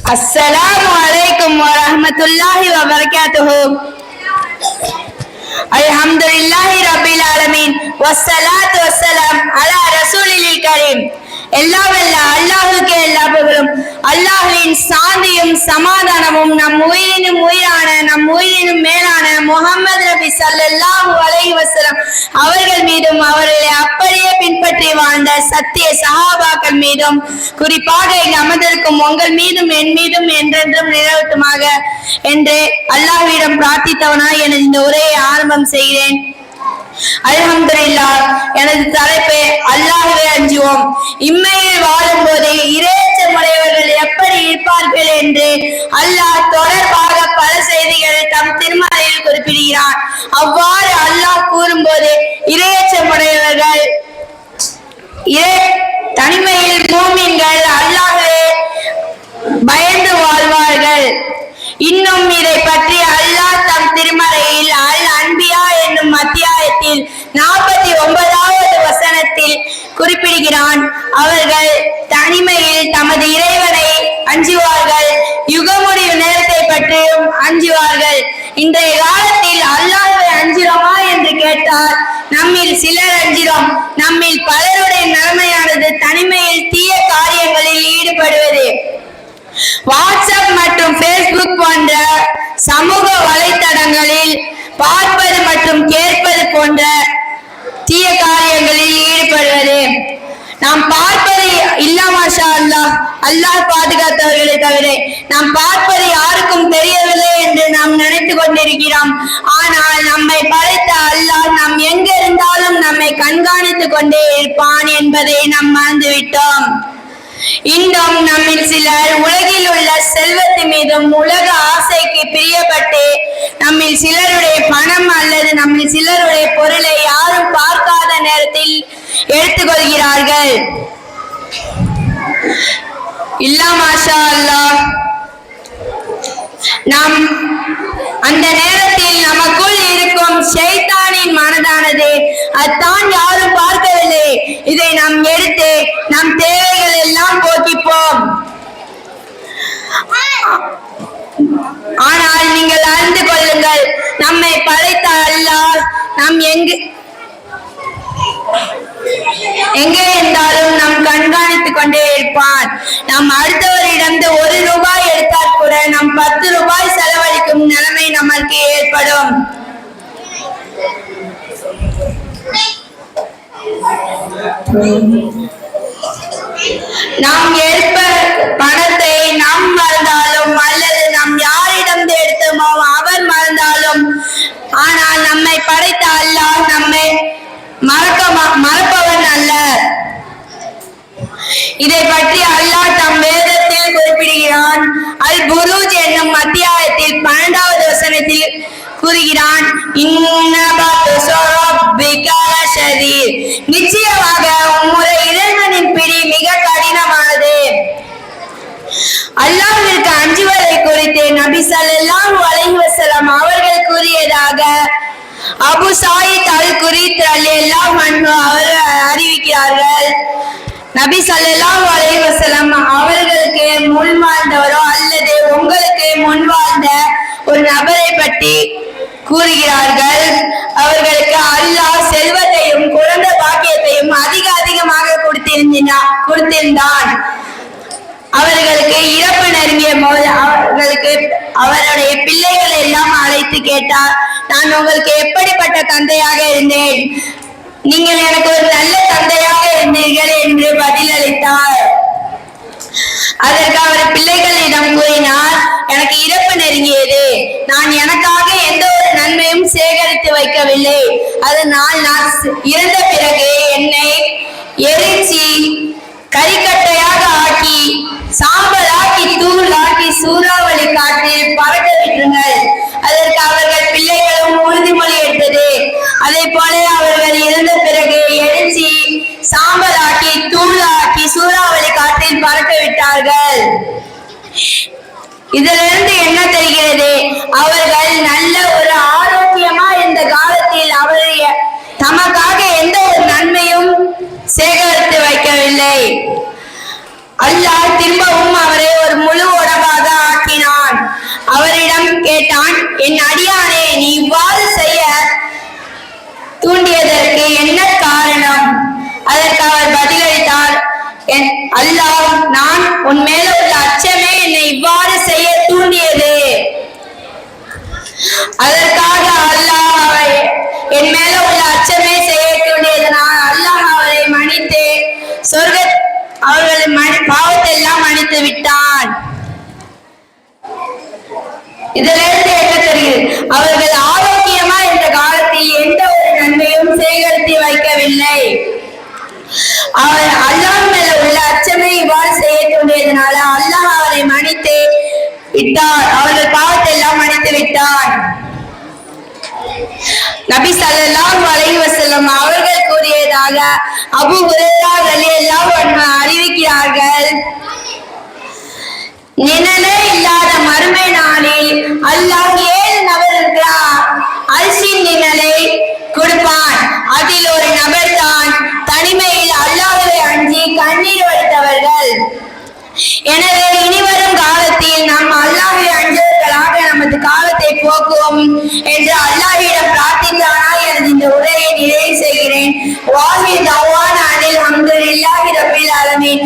السلام عليكم ورحمة الله وبركاته الحمد لله رب العالمين والصلاة والسلام على رسول الكريم எல்லாம் வல்ல அல்லாஹுக்கு எல்லா புகழும் அல்லாஹ்வின் சாந்தியும் சமாதானமும் நம் உயிரினும் உயிரான நம் உயிரினும் மேலான முகமது நபி ஸல்லல்லாஹு அலைஹி வஸல்லம் அவர்கள் மீதும் அவர்களை அப்படியே பின்பற்றி வாழ்ந்த சத்திய சகாபாக்கள் மீதும் குறிப்பாக இங்கு அமர்ந்திருக்கும் உங்கள் மீதும் என் மீதும் என்றென்றும் நிறைவேற்றுமாக என்று அல்லாஹ்விடம் பிரார்த்தித்தவனாய் எனது இந்த உரையை ஆரம்பம் செய்கிறேன். அலமதுல்லா எனது தலைப்பு அல்லாஹ்வை அஞ்சுவோம். இம்மையில் வாழும்போது இறைச்சமுடையவர்கள் எப்படி இருப்பார்கள் என்று அல்லாஹ் தொடர்பாக பல செய்திகளை தம் திருமலையில் குறிப்பிடுகிறார். அவ்வாறு அல்லாஹ் கூறும்போது இறைச்சமுடையவர்கள் இறை தனிமையில் மூமின்கள் அல்லாஹே பயந்து வாழ்வார்கள். இன்னும் இதை பற்றி அல்லாஹ் தம் திருமறையில் அல் அன்பியா என்னும் அத்தியாயத்தில் நாற்பத்தி ஒன்பதாவது வசனத்தில் குறிப்பிடுகிறான். அவர்கள் தனிமையில் தமது இறைவனை அஞ்சுவார்கள். யுகமுடிவு நேரத்தை பற்றியும் அஞ்சுவார்கள். இன்றைய காலத்தில் அல்லாஹை அஞ்சுறோமா என்று கேட்டால் நம்மில் சிலர் அஞ்சிரோம் நம்மில் பலருடைய நிலைமையானது தனிமையில் தீய காரியங்களில் ஈடுபடுவது வாட்ஸ்அப் மற்றும் ஃபேஸ்புக் போன்ற சமூக வலைத்தடங்களில் பார்ப்பது மற்றும் கேட்பது போன்ற தீய காரியங்களில் ஈடுபடுவது. நாம் பார்ப்பது இல்லாமஷா அல்லாஹ் அல்லாஹ் பாதுகாத்தவர்களை தவிர நாம் பார்ப்பது யாருக்கும் தெரியவில்லை என்று நாம் நினைத்து கொண்டிருக்கிறோம். ஆனால் நம்மை படைத்த அல்லாஹ் நாம் எங்க இருந்தாலும் நம்மை கண்காணித்துக் கொண்டே இருப்பான் என்பதை நாம் மறந்துவிட்டோம். இன்றும் நம்மில் சிலர் உலகில் உள்ள செல்வத்து மீதும் உலக ஆசைக்கு பிரியப்பட்டு நம்மில் சிலருடைய பணம் அல்லது நம்மில் சிலருடைய பொருளை யாரும் பார்க்காத நேரத்தில் எடுத்துக்கொள்கிறார்கள். இல்லா மாஷா அல்லாஹ் நாம் அந்த நேரத்தில் நமக்குள் இருக்கும் ஷைத்தானின் மனதானது அத்தான் யாரும் பார்க்கவில்லை. இதை நாம் எடுத்து நம் தே எல்லாம் போக்கிப்போம் ஆனால் நீங்கள் அறிந்து கொள்ளுங்கள் நம்மை படைத்த அல்லாஹ் நாம் எங்கு எங்கே இருந்தாலும் நாம் கண்காணித்துக் கொண்டே இருப்பான். நாம் அடுத்தவரிடம் ஒரு ரூபாய் எடுத்தால் கூட நாம் பத்து ரூபாய் செலவழிக்கும் நிலைமை நமக்கு ஏற்படும். நாம் எடுப்ப பணத்தை நாம் வாழ்ந்தாலும் அல்லது வேண்டும் ஆனால் நம்மை படைத்த அல்லாஹ் நம்மை மறக்க மறப்பவன் அல்ல. இதை பற்றி அல்லாஹ் தம் வேதத்தில் குறிப்பிடுகிறான். அல் புரூஜ் என்னும் அத்தியாயத்தில் பன்னெண்டாவது வசனத்தில் கூறுகிறான் நிச்சயமாக உம்முடைய இறைவனின் பிடி மிக கடினமானது. அல்லாவிற்கு அஞ்சுவதை குறித்து நபி ஸல்லல்லாஹு அலைஹி வஸல்லம் அவர்கள் கூறியதாக அபு சாயித் அல் குரித் ரலியல்லாஹு அன்ஹு அவர்கள் அறிவிக்கிறார்கள். நபி சல்லாஹ் அலைவசலம் அவர்களுக்கு முன் வாழ்ந்தவரோ அல்லது உங்களுக்கு முன் வாழ்ந்த ஒரு நபரை பற்றி கூறுகிறார்கள். அவர்களுக்கு அல்லாஹ் செல்வத்தையும் குழந்தை பாக்கியத்தையும் அதிக அதிகமாக கொடுத்திருந்தான் கொடுத்திருந்தான். அவர்களுக்கு இறப்பு நெருங்கிய போது அவர்களுக்கு அவருடைய பிள்ளைகள் எல்லாம் அழைத்து கேட்டார். நான் உங்களுக்கு எப்படிப்பட்ட தந்தையாக இருந்தேன்? நீங்கள் எனக்கு ஒரு நல்ல தந்தையாக இருந்தீர்கள் என்று பதிலளித்தார். அதற்கு அவர் பிள்ளைகளிடம் கூறினார் எனக்கு இறப்பு நெருங்கியது. நான் எனக்காக எந்த ஒரு நன்மையும் சேகரித்து வைக்கவில்லை. அதனால் நான் இறந்த பிறகு என்னை எரிச்சி கறிக்கட்டையாக ஆக்கி சாம்பலாக்கி தூளாக்கி சூறாவளி காற்றில் பறக்க விட்டுங்கள் அதற்கு அவர்கள் பிள்ளைகளும் உறுதிமொழி எடுத்தது. அதே போல அவர்கள் இறந்த பிறகு எழுச்சி சாம்பலாக்கி தூளாக்கி சூறாவளி காற்றில் பறக்க விட்டார்கள் இதிலிருந்து என்ன தெரிகிறது? அவர்கள் நல்ல ஒரு ஆரோக்கியமா இருந்த காலத்தில் அவருடைய தமக்காக அஞ்சால் திரும்பவும் அவரை ஒரு முழு உடம்பாக ஆக்கினான். அவரிடம் கேட்டான் என் அடியானே நீ இவ்வாறு செய்ய தூண்டியதற்கு என்ன காரணம்? அதற்கு அவர் பதிலளித்தார் அல்லாஹ் நான் உன் மேல உள்ள அச்சமே என்னை இவ்வாறு செய்ய தூண்டியது. அதற்காக அல்லாஹ் என் மேல உள்ள அச்சமே செய்ய விட்டான். இதிலிருந்து என்ன தெரியுது? அவர்கள் ஆரோக்கியமா இந்த காலத்தில் எந்த ஒரு நன்மையும் சேகரித்து வைக்கவில்லை. அவர் அல்லாஹ் மேல உள்ள அச்சமே இவ்வாறு செய்ய தூண்டியதுனால அல்லாஹ் அவரை மன்னித்து விட்டார். அவர்கள் பாவத்தை எல்லாம் மன்னித்து விட்டார். நபி ஸல்லல்லாஹு அலைஹி அவர்கள் கூறியதாக அபு ஹுரைரா நிழலே இல்லாத மறுமை நாளில் அல்லாஹ் ஏழு நபருக்கு அல்சின் நிழலை கொடுப்பான். அதில் ஒரு நபர் தான் தனிமையில் அல்லாஹ்வை அஞ்சி கண்ணீர் வடித்தவர்கள். எனவே இனிவரும் காலத்தில் நாம் அல்லாஹை அஞ்சவர்களாக நமது காலத்தை போக்குவோம் என்று அல்லாஹிடம் பிரார்த்தித்தானால் எனது இந்த உரையை நிறைவு செய்கிறேன். வாஹி தவான் அனில் அல்ஹம்துலில்லாஹி ரப்பில் ஆலமீன்.